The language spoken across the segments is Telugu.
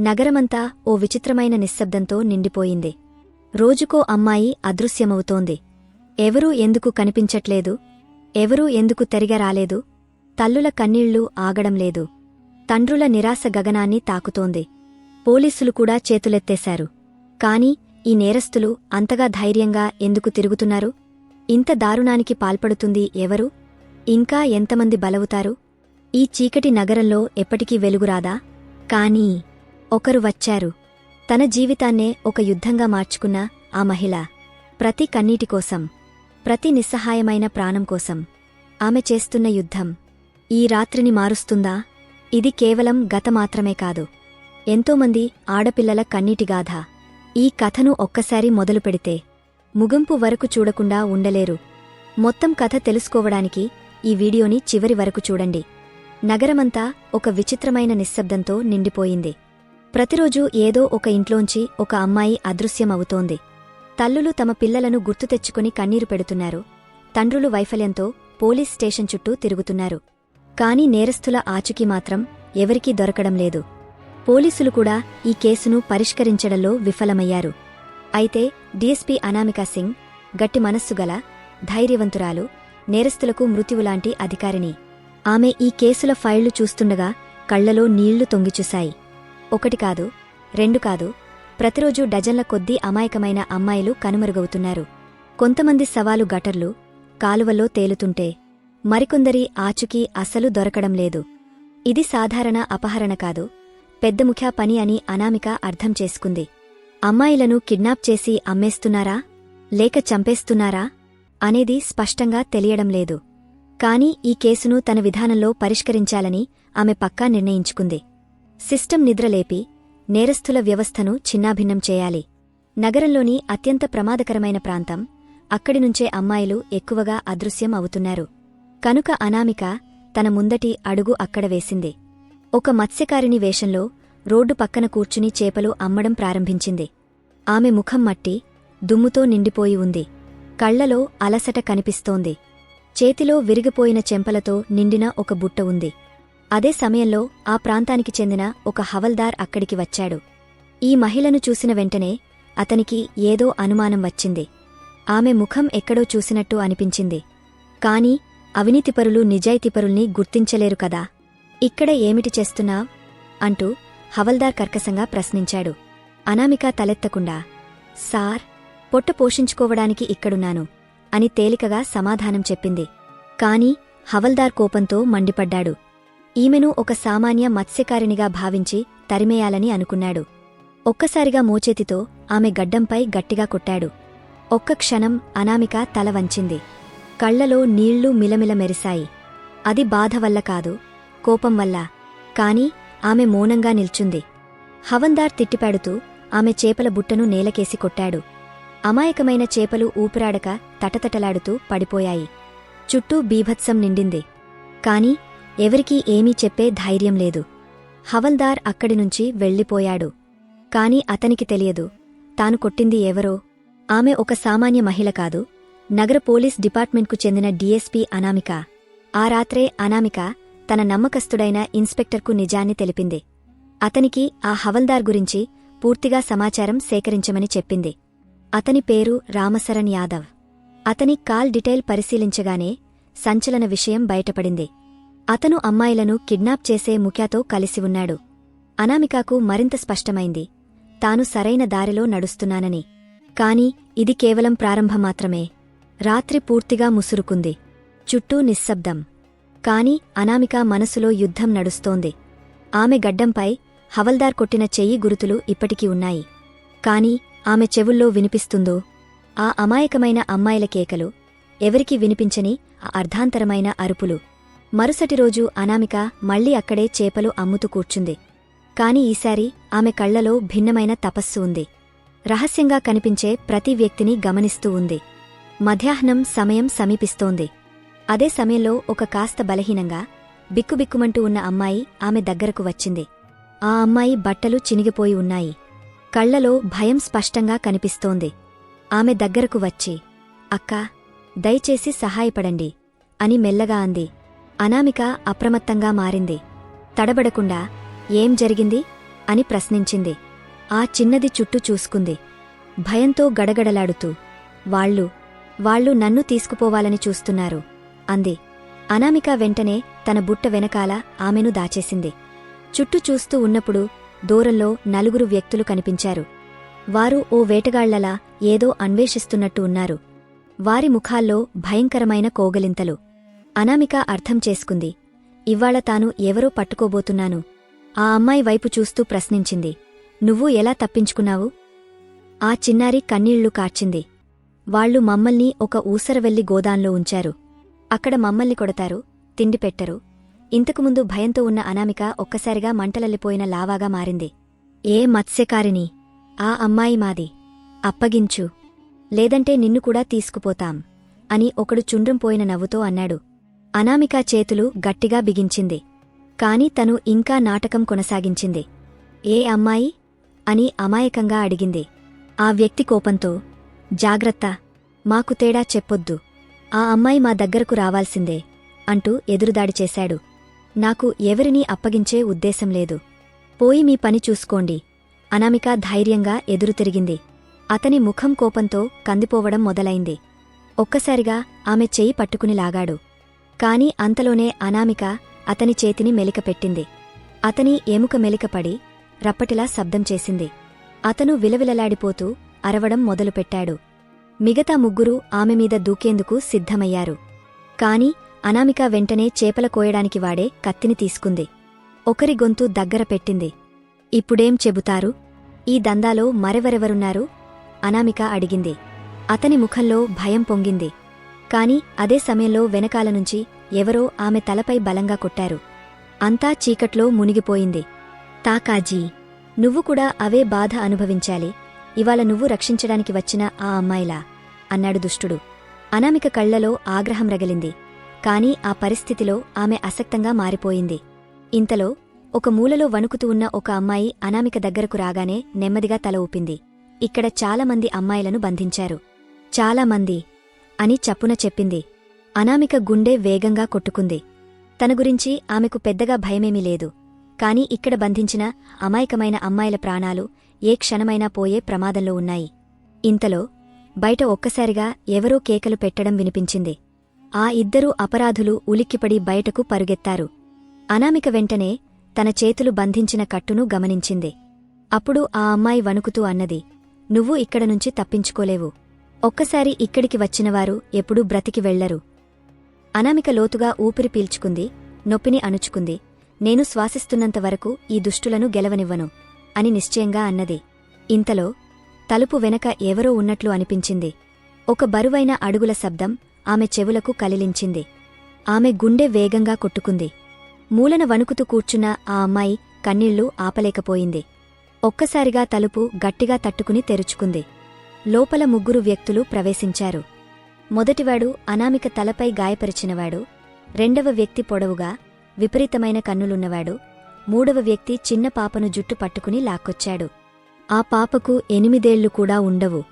నగరమంతా ఓ విచిత్రమైన నిశ్శబ్దంతో నిండిపోయింది. రోజుకో అమ్మాయి అదృశ్యమవుతోంది. ఎవరూ ఎందుకు కనిపించట్లేదు? ఎవరూ ఎందుకు తెరిగ రాలేదు? తల్లుల కన్నీళ్ళు ఆగడం లేదు. తండ్రుల నిరాశ గగనాన్ని తాకుతోంది. పోలీసులు కూడా చేతులెత్తేశారు. కాని ఈ నేరస్తులు అంతగా ధైర్యంగా ఎందుకు తిరుగుతున్నారు? ఇంత దారుణానికి పాల్పడుతుంది ఎవరు? ఇంకా ఎంతమంది బలవుతారు? ఈ చీకటి నగరంలో ఎప్పటికీ వెలుగురాదా? కానీ ఒకరు వచ్చారు. తన జీవితాన్నే ఒక యుద్ధంగా మార్చుకున్న ఆ మహిళ ప్రతి కన్నీటి కోసం ప్రతి నిస్సహాయమైన ప్రాణం కోసం ఆమె చేస్తున్న యుద్ధం ఈ రాత్రిని మారుస్తుందా? ఇది కేవలం గత మాత్రమే కాదు. ఎంతోమంది ఆడపిల్లల కన్నీటిగాథ ఈ కథను ఒక్కసారి మొదలుపెడితే ముగింపు వరకు చూడకుండా ఉండలేరు. మొత్తం కథ తెలుసుకోవడానికి ఈ వీడియోని చివరి వరకు చూడండి. నగరమంతా ఒక విచిత్రమైన నిశ్శబ్దంతో నిండిపోయింది. ప్రతిరోజూ ఏదో ఒక ఇంట్లోంచి ఒక అమ్మాయి అదృశ్యమవుతోంది. తల్లులు తమ పిల్లలను గుర్తు తెచ్చుకుని కన్నీరు పెడుతున్నారు. తండ్రులు వైఫల్యంతో పోలీస్ స్టేషన్ చుట్టూ తిరుగుతున్నారు. కాని నేరస్థుల ఆచుకీ మాత్రం ఎవరికీ దొరకడం లేదు. పోలీసులు కూడా ఈ కేసును పరిష్కరించడంలో విఫలమయ్యారు. అయితే డీఎస్పీ అనామికా సింగ్ గట్టి మనస్సుగల ధైర్యవంతురాలు నేరస్తులకు మృత్యువులాంటి అధికారిని ఆమె ఈ కేసుల ఫైళ్ళు చూస్తుండగా కళ్ళలో నీళ్ళు తొంగిచూశాయి. ఒకటి కాదు రెండు కాదు ప్రతిరోజు డజన్ల కొద్దీ అమాయకమైన అమ్మాయిలు కనుమరుగవుతున్నారు. కొంతమంది సవాలు గటర్లు కాలువల్లో తేలుతుంటే మరికొందరి ఆచుకీ అస్సలు దొరకడం లేదు. ఇది సాధారణ అపహరణ కాదు పెద్ద ముఖ్య పని అని అనామిక అర్థం చేసుకుంది. అమ్మాయిలను కిడ్నాప్ చేసి అమ్మేస్తున్నారా లేక చంపేస్తున్నారా అనేది స్పష్టంగా తెలియడం లేదు. కాని ఈ కేసును తన విధానంలో పరిష్కరించాలని ఆమె పక్కా నిర్ణయించుకుంది. సిస్టం నిద్రలేపి నేరస్థుల వ్యవస్థను చిన్నాభిన్నం చేయాలి. నగరంలోని అత్యంత ప్రమాదకరమైన ప్రాంతం అక్కడి నుంచే అమ్మాయిలు ఎక్కువగా అదృశ్యం అవుతున్నారు. కనుక అనామిక తన ముందటి అడుగు అక్కడ వేసింది. ఒక మత్స్యకారిణి వేషంలో రోడ్డు పక్కన కూర్చుని చేపలు అమ్మడం ప్రారంభించింది. ఆమె ముఖం మట్టి దుమ్ముతో నిండిపోయి ఉంది. కళ్ళలో అలసట కనిపిస్తోంది. చేతిలో విరిగిపోయిన చెంపలతో నిండిన ఒక బుట్ట ఉంది. అదే సమయంలో ఆ ప్రాంతానికి చెందిన ఒక హవల్దార్ అక్కడికి వచ్చాడు. ఈ మహిళను చూసిన వెంటనే అతనికి ఏదో అనుమానం వచ్చింది. ఆమె ముఖం ఎక్కడో చూసినట్టు అనిపించింది. కాని అవినీతిపరులు నిజాయితీపరుల్ని గుర్తించలేరు కదా. ఇక్కడ ఏమిటి చేస్తున్నా అంటూ హవల్దార్ కర్కశంగా ప్రశ్నించాడు. అనామిక తలెత్తకుండా సార్ పొట్ట పోషించుకోవడానికి ఇక్కడున్నాను అని తేలికగా సమాధానం చెప్పింది. కాని హవల్దార్ కోపంతో మండిపడ్డాడు. ఈమెను ఒక సామాన్య మత్స్యకారినిగా భావించి తరిమేయాలని అనుకున్నాడు. ఒక్కసారిగా మోచేతితో ఆమె గడ్డంపై గట్టిగా కొట్టాడు. ఒక్క క్షణం అనామిక తల వంచింది. కళ్ళలో నీళ్ళు మిలమిల మెరిశాయి. అది బాధ వల్ల కాదు కోపం వల్ల. కాని ఆమె మౌనంగా నిల్చుంది. హవందార్ తిట్టిపాడుతూ ఆమె చేపల బుట్టను నేలకేసి కొట్టాడు. అమాయకమైన చేపలు ఊపిరాడక తటతటలాడుతూ పడిపోయాయి. చుట్టూ బీభత్సం నిండింది. కాని ఎవరికీ ఏమీ చెప్పే ధైర్యం లేదు. హవల్దార్ అక్కడి నుంచి వెళ్ళిపోయాడు. కాని అతనికి తెలియదు. తాను కొట్టింది ఎవరో? ఆమె ఒక సామాన్య మహిళ కాదు. నగర పోలీస్ డిపార్ట్మెంట్కు చెందిన డీఎస్పీ అనామిక. ఆ రాత్రే అనామిక తన నమ్మకస్తుడైన ఇన్స్పెక్టర్కు నిజాన్ని తెలిపింది. అతనికి ఆ హవల్దార్ గురించి పూర్తిగా సమాచారం సేకరించమని చెప్పింది. అతని పేరు రామశరణ్ యాదవ్. అతని కాల్ డీటెయిల్ పరిశీలించగానే సంచలన విషయం బయటపడింది. అతను అమ్మాయిలను కిడ్నాప్ చేసే ముఖ్యాతో కలిసి ఉన్నాడు. అనామికాకు మరింత స్పష్టమైంది. తాను సరైన దారిలో నడుస్తున్నానని. కాని ఇది కేవలం ప్రారంభం మాత్రమే. రాత్రి పూర్తిగా ముసురుకుంది. చుట్టూ నిశ్శబ్దం. కాని అనామిక మనసులో యుద్ధం నడుస్తోంది. ఆమె గడ్డంపై హవల్దార్ కొట్టిన చెయ్యి గురుతులు ఇప్పటికీ ఉన్నాయి. కాని ఆమె చెవుల్లో వినిపిస్తుందో ఆ అమాయకమైన అమ్మాయిల కేకలు ఎవరికి వినిపించని ఆ అర్ధాంతరమైన అరుపులు. మరుసటి రోజు అనామిక మళ్ళీ అక్కడే చేపలు అమ్ముతూ కూర్చుంది. కాని ఈసారి ఆమె కళ్ళలో భిన్నమైన తపస్సు ఉంది. రహస్యంగా కనిపించే ప్రతి వ్యక్తిని గమనిస్తూ ఉంది. మధ్యాహ్నం సమయం సమీపిస్తోంది. అదే సమయంలో ఒక కాస్త బలహీనంగా బిక్కుబిక్కుమంటూ ఉన్న అమ్మాయి ఆమె దగ్గరకు వచ్చింది. ఆ అమ్మాయి బట్టలు చినిగిపోయి ఉన్నాయి. కళ్ళలో భయం స్పష్టంగా కనిపిస్తోంది. ఆమె దగ్గరకు వచ్చి అక్కా దయచేసి సహాయపడండి అని మెల్లగా అంది. అనామిక అప్రమత్తంగా మారింది. తడబడకుండా ఏం జరిగింది అని ప్రశ్నించింది. ఆ చిన్నది చుట్టూ చూసుకుంది. భయంతో గడగడలాడుతూ వాళ్ళు వాళ్ళు నన్ను తీసుకుపోవాలని చూస్తున్నారు అంది. అనామిక వెంటనే తన బుట్ట వెనకాల ఆమెను దాచేసింది. చుట్టూ చూస్తూ ఉన్నప్పుడు దూరంలో నలుగురు వ్యక్తులు కనిపించారు. వారు ఓ వేటగాళ్ళలా ఏదో అన్వేషిస్తున్నట్టు ఉన్నారు. వారి ముఖాల్లో భయంకరమైన కోగలింతలు. అనామిక అర్థం చేసుకుంది. ఇవ్వాళ తాను ఎవరో పట్టుకోబోతున్నాను. ఆ అమ్మాయి వైపు చూస్తూ ప్రశ్నించింది. నువ్వు ఎలా తప్పించుకున్నావు? ఆ చిన్నారి కన్నీళ్ళు కార్చింది. వాళ్ళు మమ్మల్ని ఒక ఊసరవెల్లి గోదాంలో ఉంచారు. అక్కడ మమ్మల్ని కొడతారు తిండి పెట్టరు. ఇంతకుముందు భయంతో ఉన్న అనామిక ఒక్కసారిగా మంటలల్లిపోయిన లావాగా మారింది. ఏ మత్స్యకారిని ఆ అమ్మాయి మాది. అప్పగించు. లేదంటే నిన్ను కూడా తీసుకుపోతాం అని ఒకడు చుండ్రం పోయిన నవ్వుతో అన్నాడు. అనామిక చేతులు గట్టిగా బిగించింది. కాని తను ఇంకా నాటకం కొనసాగించింది. ఏ అమ్మాయి? అని అమాయకంగా అడిగింది. ఆ వ్యక్తి కోపంతో జాగ్రత్త మాకు తేడా చెప్పొద్దు. ఆ అమ్మాయి మా దగ్గరకు రావాల్సిందే అంటూ ఎదురుదాడి చేశాడు. నాకు ఎవరినీ అప్పగించే ఉద్దేశం లేదు. పోయి మీ పని చూసుకోండి. అనామిక ధైర్యంగా ఎదురు తిరిగింది. అతని ముఖం కోపంతో కందిపోవడం మొదలైంది. ఒక్కసారిగా ఆమె చెయ్యి పట్టుకుని లాగాడు. కాని అంతలోనే అనామిక అతని చేతిని మెలికపెట్టింది. అతని ఎముక మెలికపడి రప్పటిలా శబ్దం చేసింది. అతను విలవిలలాడిపోతూ అరవడం మొదలుపెట్టాడు. మిగతా ముగ్గురు ఆమె మీద దూకేందుకు సిద్ధమయ్యారు. కాని అనామిక వెంటనే చేపల కోయడానికి వాడే కత్తిని తీసుకుంది. ఒకరి గొంతు దగ్గర పెట్టింది. ఇప్పుడేం చెబుతారు? ఈ దందాలో మరెవరెవరున్నారు? అనామిక అడిగింది. అతని ముఖంలో భయం పొంగింది. కాని అదే సమయంలో వెనకాల నుంచి ఎవరో ఆమె తలపై బలంగా కొట్టారు. అంతా చీకట్లో మునిగిపోయింది. తాకాజీ నువ్వు కూడా అవే బాధ అనుభవించాలి. ఇవాళ నువ్వు రక్షించడానికి వచ్చిన ఆ అమ్మాయిలా? అన్నాడు దుష్టుడు. అనామిక కళ్ళలో ఆగ్రహం రగిలింది. కాని ఆ పరిస్థితిలో ఆమె అసక్తంగా మారిపోయింది. ఇంతలో ఒక మూలలో వణుకుతూ ఉన్న ఒక అమ్మాయి అనామిక దగ్గరకు రాగానే నెమ్మదిగా తల ఊపింది. ఇక్కడ చాలామంది అమ్మాయిలను బంధించారు. చాలామంది అని చప్పున చెప్పింది. అనామిక గుండె వేగంగా కొట్టుకుంది. తన గురించి ఆమెకు పెద్దగా భయమేమీ లేదు. కాని ఇక్కడ బంధించిన అమాయకమైన అమ్మాయిల ప్రాణాలు ఏ క్షణమైనా పోయే ప్రమాదంలో ఉన్నాయి. ఇంతలో బయట ఒక్కసారిగా ఎవరో కేకలు పెట్టడం వినిపించింది. ఆ ఇద్దరూ అపరాధులు ఉలిక్కిపడి బయటకు పరుగెత్తారు. అనామిక వెంటనే తన చేతులు బంధించిన కట్టును గమనించింది. అప్పుడు ఆ అమ్మాయి వణుకుతూ అన్నది నువ్వు ఇక్కడ నుంచి తప్పించుకోలేవు. ఒక్కసారి ఇక్కడికి వచ్చినవారు ఎప్పుడూ బ్రతికి వెళ్ళరు అనామిక లోతుగా ఊపిరి పీల్చుకుంది నొప్పిని అణుచుకుంది. నేను శ్వాసిస్తున్నంతవరకు ఈ దుష్టులను గెలవనివ్వను అని నిశ్చయంగా అన్నది. ఇంతలో తలుపు వెనక ఎవరో ఉన్నట్లు అనిపించింది. ఒక బరువైన అడుగుల శబ్దం ఆమె చెవులకు కలిలించింది ఆమె గుండె వేగంగా కొట్టుకుంది. మూలన వణుకుతూ కూర్చున్న ఆ అమ్మాయి కన్నీళ్ళు ఆపలేకపోయింది. ఒక్కసారిగా తలుపు గట్టిగా తట్టుకుని తెరుచుకుంది. లోపల ముగ్గురు వ్యక్తులు ప్రవేశించారు. మొదటివాడు అనామిక తలపై గాయపరిచినవాడు రెండవ వ్యక్తి పొడవుగా విపరీతమైన కన్నులున్నవాడు మూడవ వ్యక్తి చిన్న పాపను జుట్టు పట్టుకుని లాక్కొచ్చాడు. ఆ పాపకు ఎనిమిదేళ్ళు కూడా ఉండవు.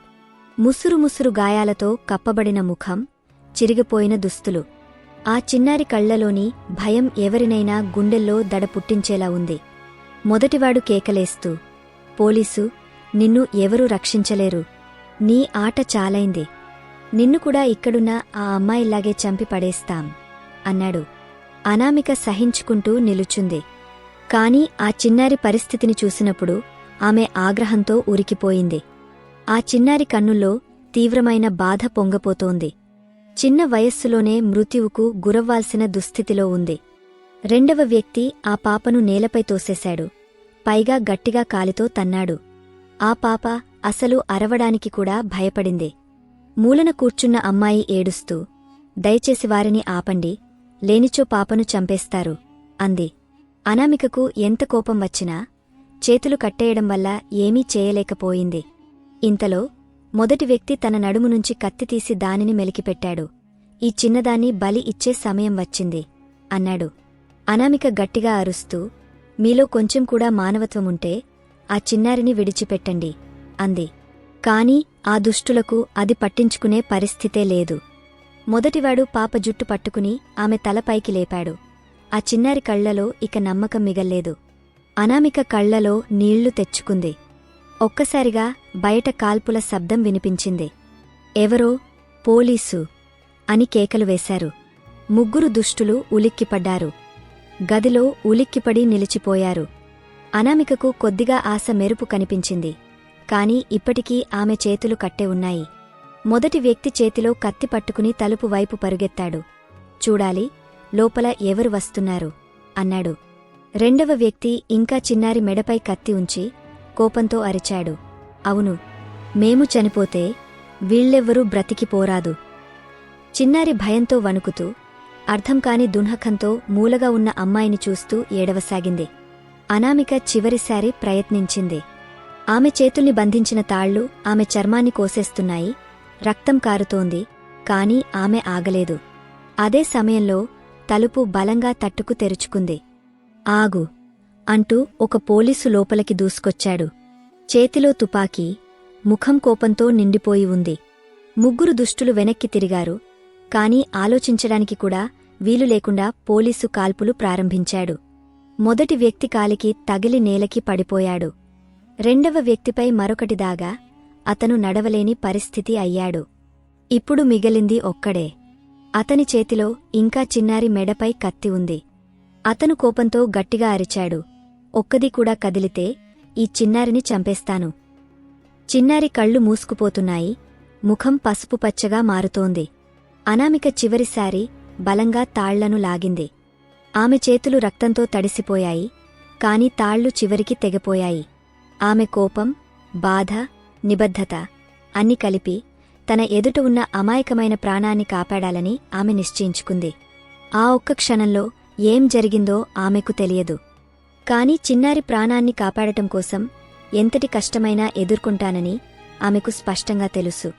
ముసురు ముసురు గాయాలతో కప్పబడిన ముఖం చిరిగిపోయిన దుస్తులు. ఆ చిన్నారి కళ్ళలోని భయం ఎవరినైనా గుండెల్లో దడ పుట్టించేలా ఉంది. మొదటివాడు కేకలేస్తూ పోలీసు నిన్ను ఎవరూ రక్షించలేరు. నీ ఆట చాలైంది. నిన్ను కూడా ఇక్కడున్న ఆ అమ్మాయిలాగే చంపి పడేస్తాం అన్నాడు. అనామిక సహించుకుంటూ నిలుచుంది. కాని ఆ చిన్నారి పరిస్థితిని చూసినప్పుడు ఆమె ఆగ్రహంతో ఉరికిపోయింది. ఆ చిన్నారి కన్నుల్లో తీవ్రమైన బాధ పొంగపోతోంది. చిన్న వయస్సులోనే మృత్యువుకు గురవ్వాల్సిన దుస్థితిలో ఉంది. రెండవ వ్యక్తి ఆ పాపను నేలపై తోసేశాడు. పైగా గట్టిగా కాలితో తన్నాడు. ఆ పాప అసలు అరవడానికి కూడా భయపడింది. మూలన కూర్చున్న అమ్మాయి ఏడుస్తూ దయచేసి వారిని ఆపండి లేనిచో పాపను చంపేస్తారు అంది. అనామికకు ఎంత కోపం వచ్చినా చేతులు కట్టేయడం వల్ల ఏమీ చేయలేకపోయింది. ఇంతలో మొదటి వ్యక్తి తన నడుము నుంచి కత్తి తీసి దానిని మెలికిపెట్టాడు. ఈ చిన్నదాన్ని బలి ఇచ్చే సమయం వచ్చింది అన్నాడు. అనామిక గట్టిగా అరుస్తూ మీలో కొంచెం కూడా మానవత్వముంటే ఆ చిన్నారిని విడిచిపెట్టండి. అంది. కాని ఆ దుష్టులకు అది పట్టించుకునే పరిస్థితే లేదు. మొదటివాడు పాప జుట్టు పట్టుకుని ఆమె తలపైకి లేపాడు. ఆ చిన్నారి కళ్ళలో ఇక నమ్మకం మిగల్లేదు. అనామిక కళ్ళలో నీళ్ళు తెచ్చుకుంది. ఒక్కసారిగా బయట కాల్పుల శబ్దం వినిపించింది. ఎవరో? పోలీసు! అని కేకలు వేశారు. ముగ్గురు దుష్టులు ఉలిక్కిపడ్డారు. గదిలో ఉలిక్కిపడి నిలిచిపోయారు. అనామికకు కొద్దిగా ఆశ మెరుపు కనిపించింది. కాని ఇప్పటికీ ఆమె చేతులు కట్టే ఉన్నాయి. మొదటి వ్యక్తి చేతిలో కత్తి పట్టుకుని తలుపు వైపు పరుగెత్తాడు. చూడాలి లోపల ఎవరు వస్తున్నారు? అన్నాడు. రెండవ వ్యక్తి ఇంకా చిన్నారి మెడపై కత్తి ఉంచి కోపంతో అరిచాడు. అవును మేము చనిపోతే వీళ్ళెవ్వరూ బ్రతికిపోరాదు చిన్నారి భయంతో వణుకుతూ అర్థంకాని దున్హకంతో మూలగా ఉన్న అమ్మాయిని చూస్తూ ఏడవసాగింది. అనామిక చివరిసారి ప్రయత్నించింది. ఆమె చేతుల్ని బంధించిన తాళ్ళు ఆమె చర్మాన్ని కోసేస్తున్నాయి. రక్తం కారుతోంది కాని ఆమె ఆగలేదు. అదే సమయంలో తలుపు బలంగా తట్టుకు తెరుచుకుంది. ఆగు అంటూ ఒక పోలీసు లోపలికి దూసుకొచ్చాడు. చేతిలో తుపాకీ ముఖం కోపంతో నిండిపోయి ఉంది. ముగ్గురు దుష్టులు వెనక్కి తిరిగారు కాని ఆలోచించడానికి కూడా వీలు లేకుండా పోలీసు కాల్పులు ప్రారంభించాడు. మొదటి వ్యక్తి కాలికి తగిలి నేలకి పడిపోయాడు. రెండవ వ్యక్తిపై మరొకటి దాగా అతను నడవలేని పరిస్థితి అయ్యాడు. ఇప్పుడు మిగిలింది ఒక్కడే. అతని చేతిలో ఇంకా చిన్నారి మెడపై కత్తి ఉంది. అతను కోపంతో గట్టిగా అరిచాడు. ఒక్కది కూడా కదిలితే ఈ చిన్నారిని చంపేస్తాను. చిన్నారి కళ్ళు మూసుకుపోతున్నాయి. ముఖం పసుపు పచ్చగా మారుతోంది. అనామిక చివరిసారి బలంగా తాళ్ళను లాగింది. ఆమె చేతులు రక్తంతో తడిసిపోయాయి. కాని తాళ్ళు చివరికి తెగపోయాయి. ఆమె కోపం బాధ నిబద్ధత అన్ని కలిపి తన ఎదుట ఉన్న అమాయకమైన ప్రాణాన్ని కాపాడాలని ఆమె నిశ్చయించుకుంది. ఆ ఒక్క క్షణంలో ఏం జరిగిందో ఆమెకు తెలియదు. కాని చిన్నారి ప్రాణాన్ని కాపాడటం కోసం ఎంతటి కష్టమైనా ఎదుర్కొంటానని ఆమెకు స్పష్టంగా తెలుసు.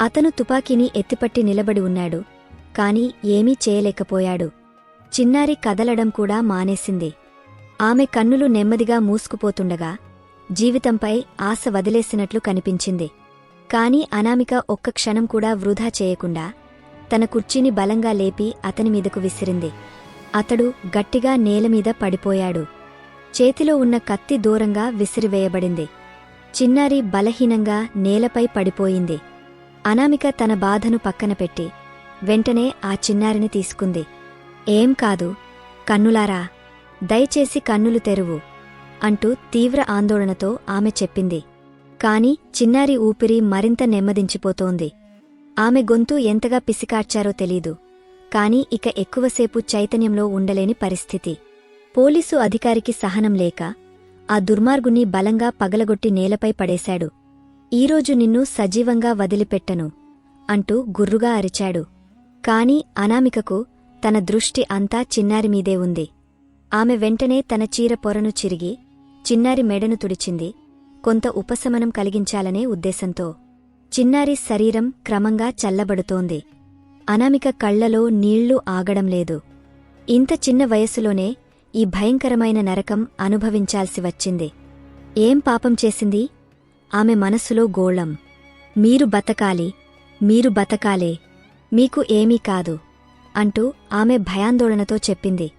అతను తుపాకీని ఎత్తిపట్టి నిలబడి ఉన్నాడు. కాని ఏమీ చేయలేకపోయాడు. చిన్నారి కదలడం కూడా మానేసింది. ఆమె కన్నులు నెమ్మదిగా మూసుకుపోతుండగా జీవితంపై ఆశ వదిలేసినట్లు కనిపించింది. కాని అనామిక ఒక్క క్షణం కూడా వృధా చేయకుండా తన కుర్చీని బలంగా లేపి అతని మీదకు విసిరింది. అతడు గట్టిగా నేలమీద పడిపోయాడు. చేతిలో ఉన్న కత్తి దూరంగా విసిరివేయబడింది. చిన్నారి బలహీనంగా నేలపై పడిపోయింది. అనామిక తన బాధను పక్కన పెట్టి వెంటనే ఆ చిన్నారిని తీసుకుంది. ఏం కాదు. కన్నులారా దయచేసి కన్నులు తెరువు. అంటూ తీవ్ర ఆందోళనతో ఆమె చెప్పింది. కాని చిన్నారి ఊపిరి మరింత నెమ్మదించిపోతోంది. ఆమె గొంతు ఎంతగా పిసికార్చారో తెలీదు. కాని ఇక ఎక్కువసేపు చైతన్యంలో ఉండలేని పరిస్థితి. పోలీసు అధికారికి సహనం లేక ఆ దుర్మార్గుని బలంగా పగలగొట్టి నేలపై పడేశాడు. ఈరోజు నిన్ను సజీవంగా వదిలిపెట్టను అంటూ గుర్రుగా అరిచాడు. కాని అనామికకు తన దృష్టి అంతా చిన్నారిమీదే ఉంది. ఆమె వెంటనే తన చీర పొరను చిరిగి చిన్నారి మెడను తుడిచింది. కొంత ఉపశమనం కలిగించాలనే ఉద్దేశంతో. చిన్నారి శరీరం క్రమంగా చల్లబడుతోంది. అనామిక కళ్ళలో నీళ్ళు ఆగడం లేదు. ఇంత చిన్న వయసులోనే ఈ భయంకరమైన నరకం అనుభవించాల్సి వచ్చింది. ఏం పాపం చేసింది? ఆమె మనస్సులో గోళం. మీరు బతకాలి. మీరు బతకాలే. మీకు ఏమీ కాదు. అంటూ ఆమె భయాందోళనతో చెప్పింది.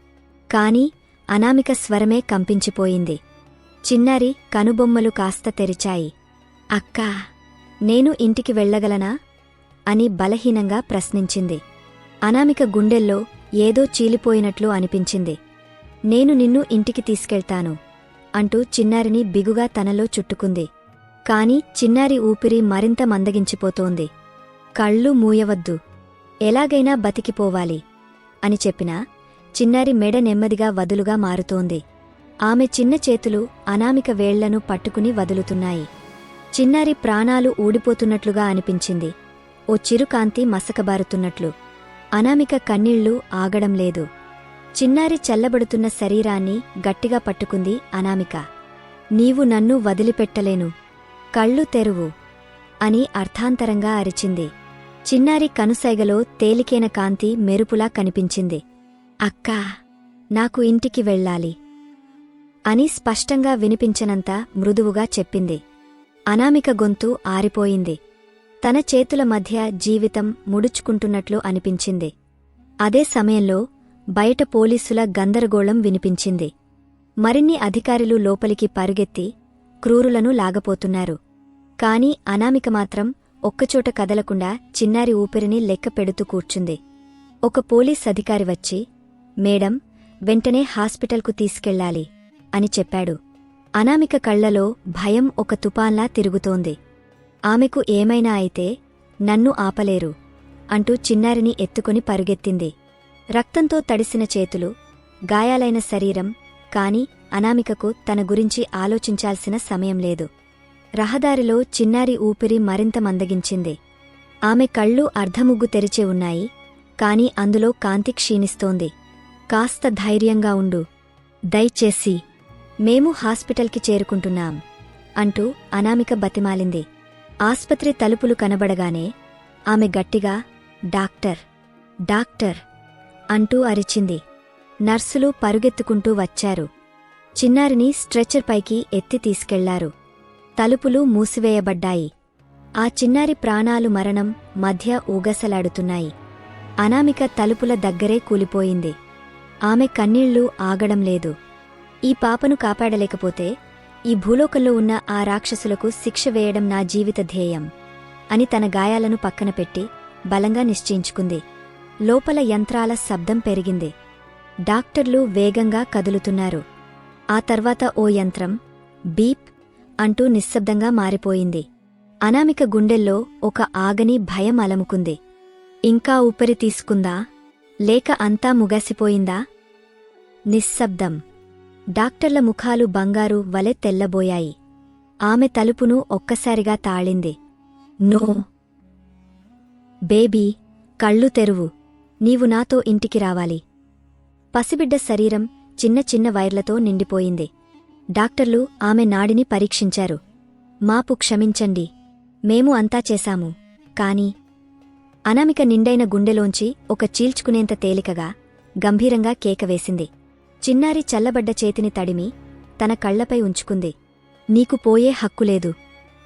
కాని అనామిక స్వరమే కంపించిపోయింది. చిన్నారి కనుబొమ్మలు కాస్త తెరిచాయి. అక్కా నేను ఇంటికి వెళ్ళగలనా? అని బలహీనంగా ప్రశ్నించింది. అనామిక గుండెల్లో ఏదో చీలిపోయినట్లు అనిపించింది. నేను నిన్ను ఇంటికి తీసుకెళ్తాను అంటూ చిన్నారిని బిగుగా తనలో చుట్టుకుంది. కాని చిన్నారి ఊపిరి మరింత మందగించిపోతోంది. కళ్ళు మూయవద్దు. ఎలాగైనా బతికిపోవాలి అని చెప్పినా చిన్నారి మెడ నెమ్మదిగా వదులుగా మారుతోంది. ఆమె చిన్న చేతులు అనామిక వేళ్ళను పట్టుకుని వదులుతున్నాయి. చిన్నారి ప్రాణాలు ఊడిపోతున్నట్లుగా అనిపించింది. ఓ చిరుకాంతి మసకబారుతున్నట్లు. అనామిక కన్నీళ్ళు ఆగడం లేదు. చిన్నారి చల్లబడుతున్న శరీరాన్ని గట్టిగా పట్టుకుంది అనామిక. నీవు నన్ను వదిలిపెట్టలేను. కళ్ళు తెరువు అని అర్థాంతరంగా అరిచింది. చిన్నారి కనుసైగలో తేలికైన కాంతి మెరుపులా కనిపించింది. అక్కా నాకు ఇంటికి వెళ్ళాలి. అని స్పష్టంగా వినిపించనంత మృదువుగా చెప్పింది. అనామిక గొంతు ఆరిపోయింది. తన చేతుల మధ్య జీవితం ముడుచుకుంటున్నట్లు అనిపించింది. అదే సమయంలో బయట పోలీసుల గందరగోళం వినిపించింది. మరిన్ని అధికారులు లోపలికి పరుగెత్తి క్రూరులను లాగపోతున్నారు. కాని అనామిక మాత్రం ఒక్కచోట కదలకుండా చిన్నారి ఊపిరిని లెక్క పెడుతూ కూర్చుంది. ఒక పోలీస్ అధికారి వచ్చి మేడం వెంటనే హాస్పిటల్కు తీసుకెళ్ళాలి అని చెప్పాడు. అనామిక కళ్ళలో భయం ఒక తుపాన్లా తిరుగుతోంది. ఆమెకు ఏమైనా అయితే నన్ను ఆపలేరు అంటూ చిన్నారిని ఎత్తుకొని పరుగెత్తింది. రక్తంతో తడిసిన చేతులు గాయాలైన శరీరం కాని అనామికకు తన గురించి ఆలోచించాల్సిన సమయం లేదు. రహదారిలో చిన్నారి ఊపిరి మరింత మందగించింది. ఆమె కళ్ళు అర్ధముగ్గు తెరిచే ఉన్నాయి కాని అందులో కాంతి క్షీణిస్తోంది. కాస్త ధైర్యంగా ఉండు. దయచేసి మేము హాస్పిటల్కి చేరుకుంటున్నాం అంటూ అనామిక బతిమాలింది. ఆస్పత్రి తలుపులు కనబడగానే ఆమె గట్టిగా డాక్టర్ డాక్టర్ అంటూ అరిచింది. నర్సులు పరుగెత్తుకుంటూ వచ్చారు. చిన్నారిని స్ట్రెచ్చర్ పైకి ఎత్తి తీసుకెళ్ళారు. తలుపులు మూసివేయబడ్డాయి. ఆ చిన్నారి ప్రాణాలు మరణం మధ్య ఊగసలాడుతున్నాయి. అనామిక తలుపుల దగ్గరే కూలిపోయింది. ఆమె కన్నీళ్ళు ఆగడం లేదు. ఈ పాపను కాపాడలేకపోతే ఈ భూలోకంలో ఉన్న ఆ రాక్షసులకు శిక్ష వేయడం నా జీవిత ధ్యేయం అని తన గాయాలను పక్కన పెట్టి బలంగా నిశ్చయించుకుంది. లోపల యంత్రాల శబ్దం పెరిగింది. డాక్టర్లు వేగంగా కదులుతున్నారు. ఆ తర్వాత ఓ యంత్రం బీప్ అంటూ నిశ్శబ్దంగా మారిపోయింది. అనామిక గుండెల్లో ఒక ఆగని భయం అలముకుంది. ఇంకా ఊపిరి తీసుకుందా? లేక అంతా ముగసిపోయిందా? నిశ్శబ్దం. డాక్టర్ల ముఖాలు బంగారు వలె తెల్లబోయాయి. ఆమె తలుపును ఒక్కసారిగా తాళింది. నో. బేబీ కళ్ళు తెరువు. నీవు నాతో ఇంటికి రావాలి. పసిబిడ్డ శరీరం చిన్న చిన్న వైర్లతో నిండిపోయింది. డాక్టర్లు ఆమె నాడిని పరీక్షించారు. మాపు క్షమించండి. మేము అంతా చేశాము. కాని అనామిక నిండైన గుండెలోంచి ఒక చీల్చుకునేంత తేలికగా గంభీరంగా కేకవేసింది చిన్నారి చల్లబడ్డ చేతిని తడిమి తన కళ్ళపై ఉంచుకుంది. నీకు పోయే హక్కులేదు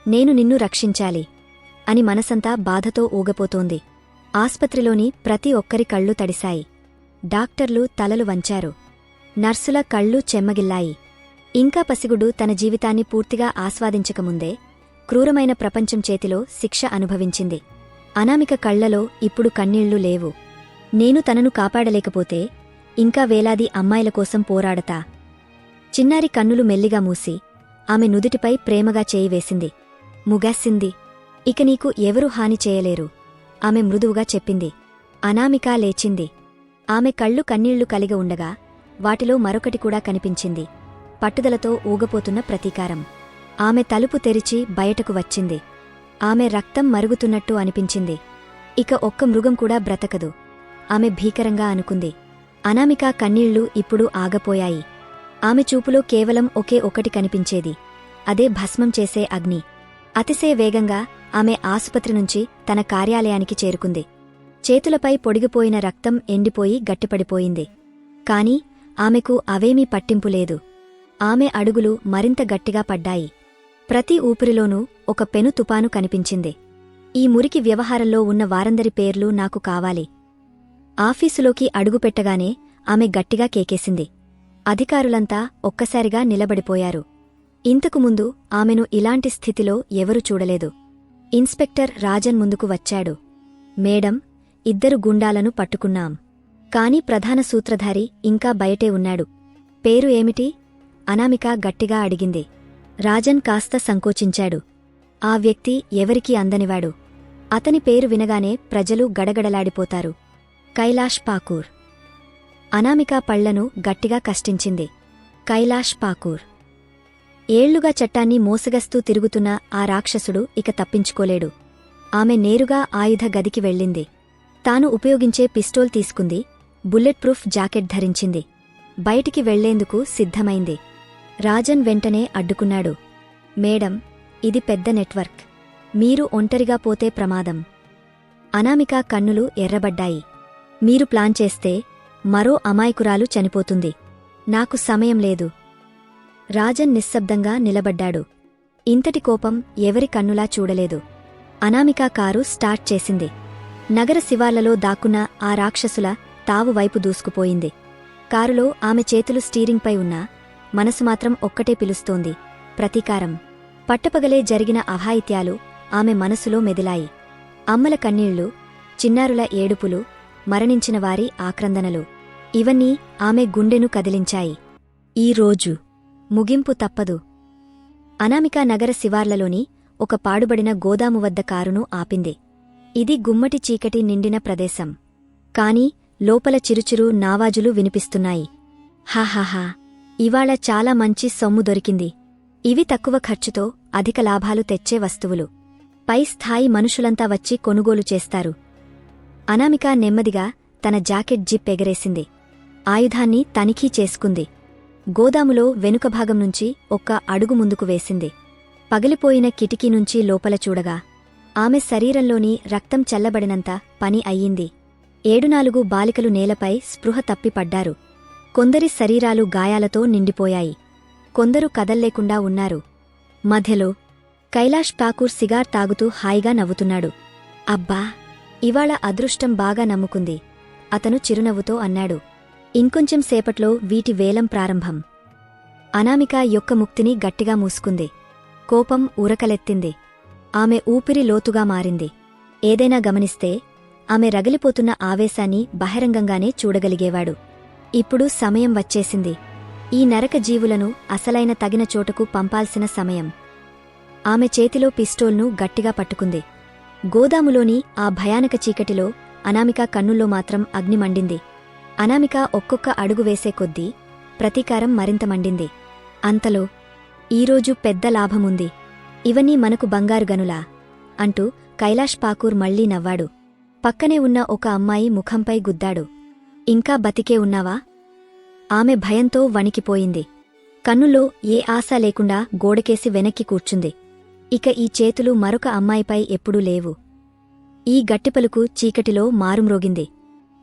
నేను నిన్ను రక్షించాలి అని మనసంతా బాధతో ఊగపోతోంది. ఆస్పత్రిలోని ప్రతి ఒక్కరి కళ్ళు తడిశాయి. డాక్టర్లు తలలు వంచారు. నర్సుల కళ్ళు చెమ్మగిల్లాయి. ఇంకా పసిగుడు తన జీవితాన్ని పూర్తిగా ఆస్వాదించకముందే క్రూరమైన ప్రపంచం చేతిలో శిక్ష అనుభవించింది. అనామిక కళ్ళలో ఇప్పుడు కన్నీళ్ళు లేవు. నేను తనను కాపాడలేకపోతే ఇంకా వేలాది అమ్మాయిల కోసం పోరాడతా. చిన్నారి కన్నులు మెల్లిగా మూసి ఆమె నుదుటిపై ప్రేమగా చేయి వేసింది. ముగాసింది ఇక నీకు ఎవరూ హాని చేయలేరు. ఆమె మృదువుగా చెప్పింది. అనామిక లేచింది. ఆమె కళ్ళు కన్నీళ్ళు కలిగి ఉండగా వాటిలో మరొకటి కూడా కనిపించింది. పట్టుదలతో ఊగపోతున్న ప్రతీకారం. ఆమె తలుపు తెరిచి బయటకు వచ్చింది. ఆమె రక్తం మరుగుతున్నట్టు అనిపించింది. ఇక ఒక్క మృగం కూడా బ్రతకదు. ఆమె భీకరంగా అనుకుంది. అనామిక కన్నీళ్ళు ఇప్పుడు ఆగపోయాయి. ఆమె చూపులో కేవలం ఒకే ఒకటి కనిపించేది. అదే భస్మం చేసే అగ్ని. అతిశయ వేగంగా ఆమె ఆసుపత్రి నుంచి తన కార్యాలయానికి చేరుకుంది. చేతులపై పొడిగిపోయిన రక్తం ఎండిపోయి గట్టిపడిపోయింది. కాని ఆమెకు అవేమీ పట్టింపులేదు ఆమె అడుగులు మరింత గట్టిగా పడ్డాయి. ప్రతి ఊపిరిలోనూ ఒక పెను తుపాను కనిపించింది. ఈ మురికి వ్యవహారంలో ఉన్న వారందరి పేర్లు నాకు కావాలి. ఆఫీసులోకి అడుగుపెట్టగానే ఆమె గట్టిగా కేకేసింది. అధికారులంతా ఒక్కసారిగా నిలబడిపోయారు. ఇంతకు ముందు ఆమెను ఇలాంటి స్థితిలో ఎవరూ చూడలేదు. ఇన్స్పెక్టర్ రాజన్ ముందుకు వచ్చాడు. మేడం ఇద్దరు గుండాలను పట్టుకున్నాం. కాని ప్రధాన సూత్రధారి ఇంకా బయటే ఉన్నాడు. పేరు ఏమిటి? అనామిక గట్టిగా అడిగింది. రాజన్ కాస్త సంకోచించాడు. ఆ వ్యక్తి ఎవరికీ అందనివాడు. అతని పేరు వినగానే ప్రజలు గడగడలాడిపోతారు. కైలాష్ పాకూర్. అనామిక పళ్ళను గట్టిగా కష్టించింది. కైలాష్ పాకూర్. ఏళ్ళుగా చట్టాన్ని మోసగస్తూ తిరుగుతున్న ఆ రాక్షసుడు ఇక తప్పించుకోలేడు. ఆమె నేరుగా ఆయుధ గదికి వెళ్ళింది. తాను ఉపయోగించే పిస్టోల్ తీసుకుంది. బుల్లెట్ ప్రూఫ్ జాకెట్ ధరించింది. బయటికి వెళ్ళేందుకు సిద్ధమైంది. రాజన్ వెంటనే అడ్డుకున్నాడు. మేడం ఇది పెద్ద నెట్వర్క్. మీరు ఒంటరిగా పోతే ప్రమాదం. అనామిక కన్నులు ఎర్రబడ్డాయి. మీరు ప్లాన్ చేస్తే మరో అమాయకురాలు చనిపోతుంది. నాకు సమయం లేదు. రాజన్ నిశ్శబ్దంగా నిలబడ్డాడు. ఇంతటి కోపం ఎవరి కన్నులా చూడలేదు. అనామికా కారు స్టార్ట్ చేసింది. నగర శివార్లలో దాక్కున్న ఆ రాక్షసుల తావు వైపు దూసుకుపోయింది. కారులో ఆమె చేతులు స్టీరింగ్పై ఉన్నా మనసు మాత్రం ఒక్కటే పిలుస్తోంది. ప్రతీకారం. పట్టపగలే జరిగిన అహాయిత్యాలు ఆమె మనసులో మెదిలాయి. అమ్మల కన్నీళ్ళు చిన్నారుల ఏడుపులు మరణించిన వారి ఆక్రందనలు. ఇవన్నీ ఆమె గుండెను కదిలించాయి. ఈ రోజు ముగింపు తప్పదు. అనామికా నగర శివార్లలోని ఒక పాడుబడిన గోదాము వద్ద కారును ఆపింది. ఇది గుమ్మటి చీకటి నిండిన ప్రదేశం. కాని లోపల చిరుచిరు నావాజులు వినిపిస్తున్నాయి. హాహాహా ఇవాళ చాలా మంచి సొమ్ము దొరికింది. ఇవి తక్కువ ఖర్చుతో అధిక లాభాలు తెచ్చే వస్తువులు. పై స్థాయి మనుషులంతా వచ్చి కొనుగోలు చేస్తారు. అనామిక నెమ్మదిగా తన జాకెట్ జిప్ ఎగరేసింది. ఆయుధాన్ని తనిఖీ చేసుకుంది. గోదాములో వెనుక భాగం నుంచి ఒక్క అడుగు ముందుకు వేసింది. పగిలిపోయిన కిటికీ నుంచి లోపల చూడగా ఆమె శరీరంలోని రక్తం చల్లబడినంత పని అయ్యింది. ఏడునాలుగు బాలికలు నేలపై స్పృహ తప్పిపడ్డారు. కొందరి శరీరాలు గాయాలతో నిండిపోయాయి. కొందరు కదల్లేకుండా ఉన్నారు. మధ్యలో కైలాష్ ఠాకూర్ సిగార్ తాగుతూ హాయిగా నవ్వుతున్నాడు. అబ్బా! ఇవాళ అదృష్టం బాగా నమ్ముకుంది. అతను చిరునవ్వుతో అన్నాడు ఇంకొంచెం సేపట్లో వీటి వేలం ప్రారంభం. అనామిక యొక్క ముక్తిని గట్టిగా మూసుకుంది. కోపం ఉరకలెత్తింది ఆమె ఊపిరి లోతుగా మారింది. ఏదైనా గమనిస్తే ఆమె రగిలిపోతున్న ఆవేశాన్ని బహిరంగంగానే చూడగలిగేవాడు. ఇప్పుడు సమయం వచ్చేసింది. ఈ నరక జీవులను అసలైన తగిన చోటకు పంపాల్సిన సమయం. ఆమె చేతిలో పిస్టోల్ను గట్టిగా పట్టుకుంది. గోదాములోని ఆ భయానక చీకటిలో అనామిక కన్నుల్లో మాత్రం అగ్ని మండింది. అనామిక ఒక్కొక్క అడుగు వేసే కొద్దీ ప్రతీకారం మరింత మండింది. అంతలో ఈరోజు పెద్ద లాభముంది. ఇవన్నీ మనకు బంగారు గనులా అంటూ కైలాష్ పాకూర్ మళ్ళీ నవ్వాడు. పక్కనే ఉన్న ఒక అమ్మాయి ముఖంపై గుద్దాడు. ఇంకా బతికే ఉన్నావా ఆమె భయంతో వణికిపోయింది. కన్నుల్లో ఏ ఆశ లేకుండా గోడకేసి వెనక్కి కూర్చుంది. ఇక ఈ చేతులు మరొక అమ్మాయిపై ఎప్పుడూ లేవు. ఈ గట్టిపలుకు చీకటిలో మారుమ్రోగింది.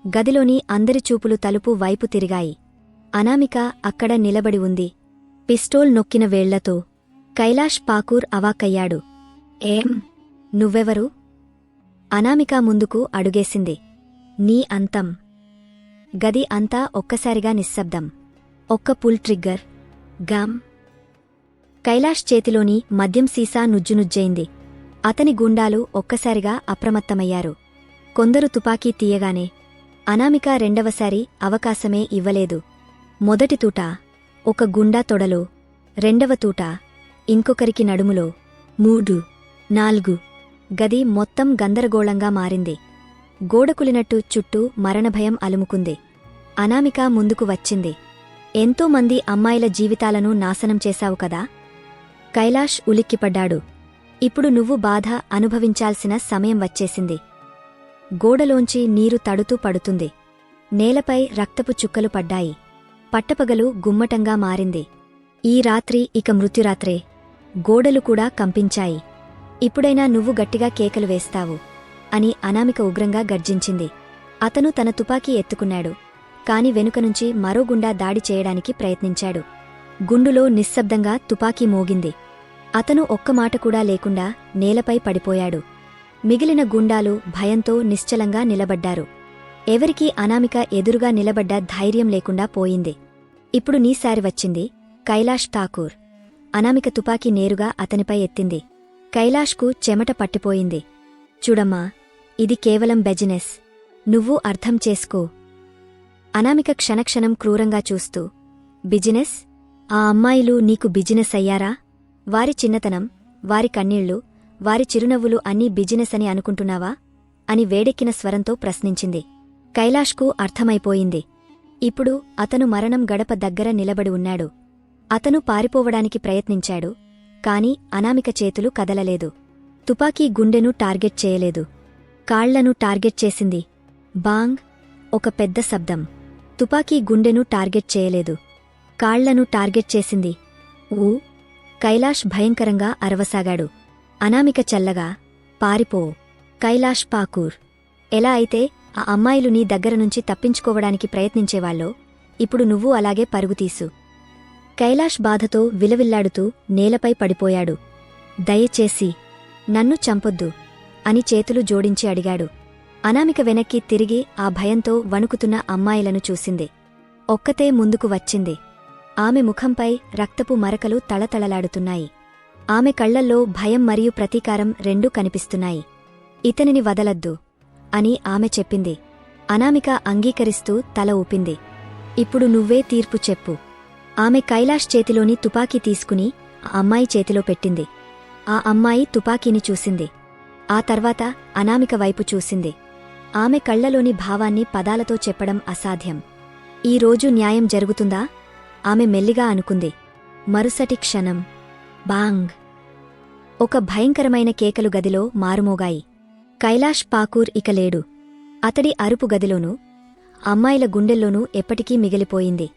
గదిలోని అందరి చూపులు తలుపు వైపు తిరిగాయి. అనామిక అక్కడ నిలబడి ఉంది. పిస్టోల్ నొక్కిన వేళ్ళతో కైలాష్ పాకూర్ అవాక్కయ్యాడు. ఏం? నువ్వెవరు? అనామిక ముందుకు అడుగేసింది. నీ అంతం. గది అంతా ఒక్కసారిగా నిశ్శబ్దం. ఒక్క పుల్ ట్రిగ్గర్. గామ్. కైలాష్ చేతిలోని మద్యం సీసా నుజ్జునుజ్జైంది అతని గుండాలు ఒక్కసారిగా అప్రమత్తమయ్యారు. కొందరు తుపాకీ తీయగానే అనామిక రెండవసారి అవకాశమే ఇవ్వలేదు. మొదటి తూట ఒక గుండా తొడలో రెండవ తూట ఇంకొకరికి నడుములో మూడు నాలుగు గది మొత్తం గందరగోళంగా మారింది. గోడకులినట్టు చుట్టూ మరణభయం అలుముకుంది. అనామిక ముందుకు వచ్చింది. ఎంతోమంది అమ్మాయిల జీవితాలను నాశనం చేశావు కదా కైలాష్ ఉలిక్కిపడ్డాడు. ఇప్పుడు నువ్వు బాధ అనుభవించాల్సిన సమయం వచ్చేసింది. గోడలోంచి నీరు తడుతూ పడుతుంది. నేలపై రక్తపు చుక్కలు పడ్డాయి. పట్టపగలు గుమ్మటంగా మారింది. ఈ రాత్రి ఇక మృత్యురాత్రే. గోడలు కూడా కంపించాయి. ఇప్పుడైనా నువ్వు గట్టిగా కేకలు వేస్తావు అని అనామిక ఉగ్రంగా గర్జించింది. అతను తన తుపాకీ ఎత్తుకున్నాడు. కాని వెనుకనుంచి మరో గుండా దాడి చేయడానికి ప్రయత్నించాడు. గుండులో నిశ్శబ్దంగా తుపాకీ మోగింది. అతను ఒక్క మాట కూడా లేకుండా నేలపై పడిపోయాడు. మిగిలిన గుండాలు భయంతో నిశ్చలంగా నిలబడ్డారు. ఎవరికీ అనామిక ఎదురుగా నిలబడ్డ ధైర్యం లేకుండా పోయింది. ఇప్పుడు నీసారి వచ్చింది కైలాష్ ఠాకూర్. అనామిక తుపాకీ నేరుగా అతనిపై ఎత్తింది. కైలాష్కు చెమట పట్టిపోయింది. చూడమ్మా ఇది కేవలం బెజినెస్. నువ్వు అర్థం చేసుకో. అనామిక క్షణక్షణం క్రూరంగా చూస్తూ బిజినెస్? ఆ అమ్మాయిలు నీకు బిజినెస్ అయ్యారా? వారి చిన్నతనం వారి కన్నీళ్ళు వారి చిరునవ్వులు అన్నీ బిజినెస్ అని అనుకుంటున్నావా? అని వేడెక్కిన స్వరంతో ప్రశ్నించింది. కైలాష్కు అర్థమైపోయింది. ఇప్పుడు అతను మరణం గడప దగ్గర నిలబడి ఉన్నాడు. అతను పారిపోవడానికి ప్రయత్నించాడు కాని అనామిక చేతులు కదలలేదు. తుపాకీ గుండెను టార్గెట్ చేయలేదు. కాళ్ళను టార్గెట్ చేసింది. బాంగ్! ఒక పెద్ద శబ్దం. తుపాకీ గుండెను టార్గెట్ చేయలేదు. కాళ్ళను టార్గెట్ చేసింది. ఊ కైలాష్ భయంకరంగా అరవసాగాడు. అనామిక చల్లగా పారిపో కైలాష్ పాకూర్. ఎలా అయితే ఆ అమ్మాయిలు నీ దగ్గరనుంచి తప్పించుకోవడానికి ప్రయత్నించేవాళ్ళో ఇప్పుడు నువ్వు అలాగే పరుగుతీసు కైలాష్ బాధతో విలవిల్లాడుతూ నేలపై పడిపోయాడు. దయచేసి నన్ను చంపొద్దు అని చేతులు జోడించి అడిగాడు. అనామిక వెనక్కి తిరిగి ఆ భయంతో వణుకుతున్న అమ్మాయిలను చూసింది. ఒక్కతే ముందుకు వచ్చింది. ఆమె ముఖంపై రక్తపు మరకలు తళతళలాడుతున్నాయి. ఆమె కళ్ళల్లో భయం మరియు ప్రతీకారం రెండూ కనిపిస్తున్నాయి. ఇతనిని వదలద్దు అని ఆమె చెప్పింది. అనామిక అంగీకరిస్తూ తల ఊపింది. ఇప్పుడు నువ్వే తీర్పు చెప్పు. ఆమె కైలాష్ చేతిలోని తుపాకీ తీసుకుని ఆ అమ్మాయి చేతిలో పెట్టింది. ఆ అమ్మాయి తుపాకీని చూసింది. ఆ తర్వాత అనామిక వైపు చూసింది. ఆమె కళ్ళలోని భావాన్ని పదాలతో చెప్పడం అసాధ్యం. ఈ రోజు న్యాయం జరుగుతుందా? ఆమె మెల్లిగా అనుకుంది. మరుసటి క్షణం. బాంగ్. ఒక భయంకరమైన కేకలు గదిలో మారుమోగాయి. కైలాష్ పాకూర్ ఇక లేడు. అతడి అరుపు గదిలోనూ అమ్మాయిల గుండెల్లోనూ ఎప్పటికీ మిగిలిపోయింది.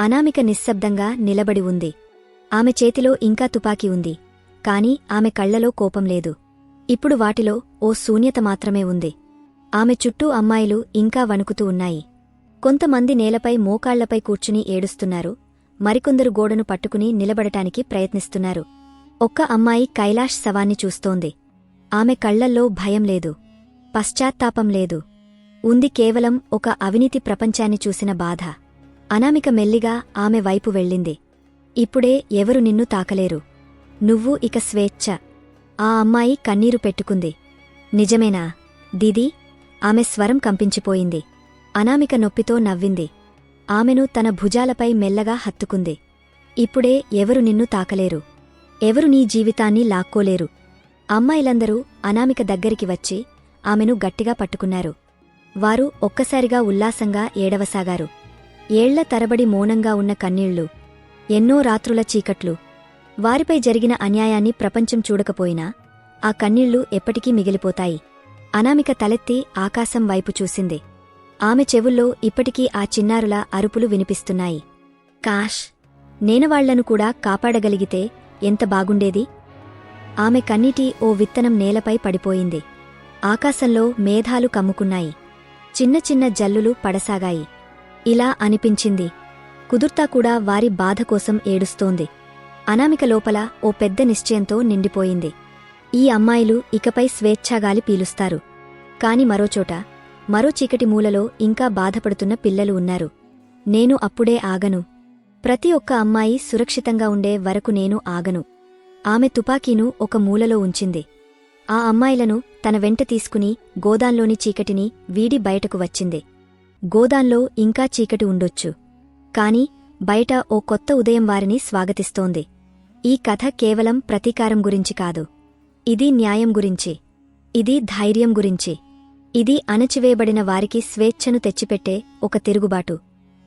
అనామిక నిశ్శబ్దంగా నిలబడి ఉంది. ఆమె చేతిలో ఇంకా తుపాకీ ఉంది. కాని ఆమె కళ్ళలో కోపం లేదు. ఇప్పుడు వాటిలో ఓ శూన్యత మాత్రమే ఉంది. ఆమె చుట్టూ అమ్మాయిలు ఇంకా వణుకుతూ ఉన్నాయి. కొంతమంది నేలపై మోకాళ్ళపై కూర్చుని ఏడుస్తున్నారు. మరికొందరు గోడను పట్టుకుని నిలబడటానికి ప్రయత్నిస్తున్నారు. ఒక్క అమ్మాయి కైలాష్ శవాన్ని చూస్తోంది. ఆమె కళ్ళల్లో భయం లేదు. పశ్చాత్తాపం లేదు. ఉంది కేవలం ఒక అవినీతి ప్రపంచాన్ని చూసిన బాధ. అనామిక మెల్లిగా ఆమె వైపు వెళ్ళింది. ఇప్పుడే ఎవరు నిన్ను తాకలేరు. నువ్వు ఇక స్వేచ్ఛ. ఆ అమ్మాయి కన్నీరు పెట్టుకుంది. నిజమేనా? దీదీ? ఆమె స్వరం కంపించిపోయింది. అనామిక నొప్పితో నవ్వింది. ఆమెను తన భుజాలపై మెల్లగా హత్తుకుంది. ఇప్పుడే ఎవరు నిన్ను తాకలేరు? ఎవరు నీ జీవితాన్ని లాక్కోలేరు? అమ్మాయిలందరూ అనామిక దగ్గరికి వచ్చి ఆమెను గట్టిగా పట్టుకున్నారు. వారు ఒక్కసారిగా ఉల్లాసంగా ఏడవసాగారు. ఏళ్ళ తరబడి మౌనంగా ఉన్న కన్నీళ్ళు ఎన్నో రాత్రుల చీకట్లు. వారిపై జరిగిన అన్యాయాన్ని ప్రపంచం చూడకపోయినా ఆ కన్నీళ్ళు ఎప్పటికీ మిగిలిపోతాయి. అనామిక తలెత్తి ఆకాశం వైపు చూసింది. ఆమె చెవుల్లో ఇప్పటికీ ఆ చిన్నారుల అరుపులు వినిపిస్తున్నాయి. కాష్ నేను వాళ్ళను కూడా కాపాడగలిగితే ఎంత బాగుండేది? ఆమె కన్నీటి ఓ విత్తనం నేలపై పడిపోయింది. ఆకాశంలో మేఘాలు కమ్ముకున్నాయి. చిన్న చిన్న జల్లులు పడసాగాయి. ఇలా అనిపించింది. కుదుర్తా కూడా వారి బాధ కోసం ఏడుస్తోంది. అనామిక లోపల ఓ పెద్ద నిశ్చయంతో నిండిపోయింది. ఈ అమ్మాయిలు ఇకపై స్వేచ్ఛాగాలి పీలుస్తారు. కాని మరోచోట మరో చీకటి మూలలో ఇంకా బాధపడుతున్న పిల్లలు ఉన్నారు. నేను అప్పుడే ఆగను. ప్రతి ఒక్క అమ్మాయి సురక్షితంగా ఉండే వరకు నేను ఆగను. ఆమె తుపాకీను ఒక మూలలో ఉంచింది. ఆ అమ్మాయిలను తన వెంట తీసుకుని గోదాంలోని చీకటిని వీడి బయటకు వచ్చింది. గోదాంలో ఇంకా చీకటి ఉండొచ్చు. కాని బయట ఓ కొత్త ఉదయం వారిని స్వాగతిస్తోంది. ఈ కథ కేవలం ప్రతీకారం గురించి కాదు. ఇది న్యాయం గురించి. ఇది ధైర్యం గురించి. ఇది అణచివేయబడిన వారికి స్వేచ్ఛను తెచ్చిపెట్టే ఒక తిరుగుబాటు.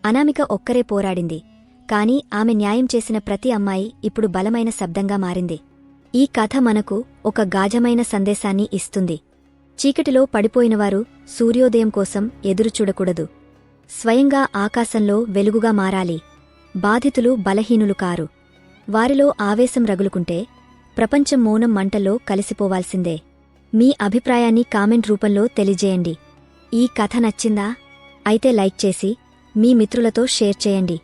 అనామిక ఒక్కరే పోరాడింది. కాని ఆమె న్యాయం చేసిన ప్రతి అమ్మాయి ఇప్పుడు బలమైన శబ్దంగా మారింది. ఈ కథ మనకు ఒక గాజమైన సందేశాన్ని ఇస్తుంది. చీకటిలో పడిపోయినవారు సూర్యోదయం కోసం ఎదురుచూడకూడదు స్వయంగా ఆకాశంలో వెలుగుగా మారాలి. బాధితులు బలహీనులు కారు. వారిలో ఆవేశం రగులుకుంటే ప్రపంచం మౌనం మంటల్లో కలిసిపోవాల్సిందే. మీ అభిప్రాయాన్ని కామెంట్ రూపంలో తెలియజేయండి. ఈ కథ నచ్చిందా? అయితే లైక్ చేసి మీ మిత్రులతో షేర్ చేయండి.